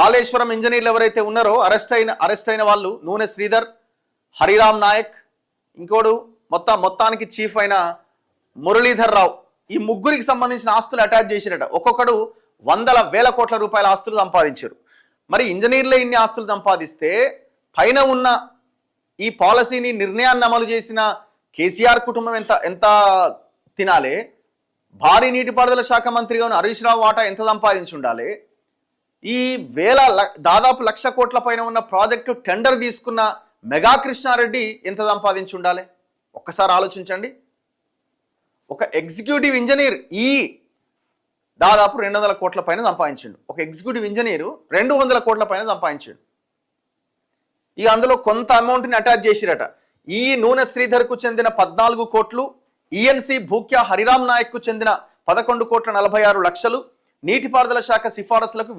కాళేశ్వరం ఇంజనీర్లు ఎవరైతే ఉన్నారో అరెస్ట్ అయిన అరెస్ట్ అయిన వాళ్ళు నూనె శ్రీధర్ హరిరామ్ నాయక్ ఇంకోడు మొత్తం మొత్తానికి చీఫ్ అయిన మురళీధర్ రావు. ఈ ముగ్గురికి సంబంధించిన ఆస్తులు అటాచ్ చేసిరట ఒక్కొక్కడు వందల వేల కోట్ల రూపాయల ఆస్తులు సంపాదించారు. మరి ఇంజనీర్లే ఇన్ని ఆస్తులు సంపాదిస్తే పైన ఉన్న ఈ పాలసీని నిర్ణయాన్ని అమలు చేసిన కేసీఆర్ కుటుంబం ఎంత ఎంత తినాలి? భారీ నీటిపారుదల శాఖ మంత్రిగా ఉన్న హరీష్ రావు వాటా ఎంత సంపాదించి ఉండాలి ఈ వేల దాదాపు లక్ష కోట్ల పైన ఉన్న ప్రాజెక్టు టెండర్ తీసుకున్న మెగా కృష్ణారెడ్డి ఎంత సంపాదించి ఉండాలి? ఒక్కసారి ఆలోచించండి. ఒక ఎగ్జిక్యూటివ్ ఇంజనీర్ ఈ దాదాపు రెండు వందల కోట్ల పైన సంపాదించిండు. ఒక ఎగ్జిక్యూటివ్ ఇంజనీరు రెండు వందల కోట్ల పైన సంపాదించాడు. ఇక అందులో కొంత అమౌంట్ని అటాచ్ చేసిరట. ఈ నూనె శ్రీధర్కు చెందిన పద్నాలుగు కోట్లు ఈఎన్సి భూక్యా హరిరామ్ నాయక్కు చెందిన పదకొండు కోట్ల నలభై ఆరు లక్షలు నీటిపారుదల శాఖ సిఫారసులకు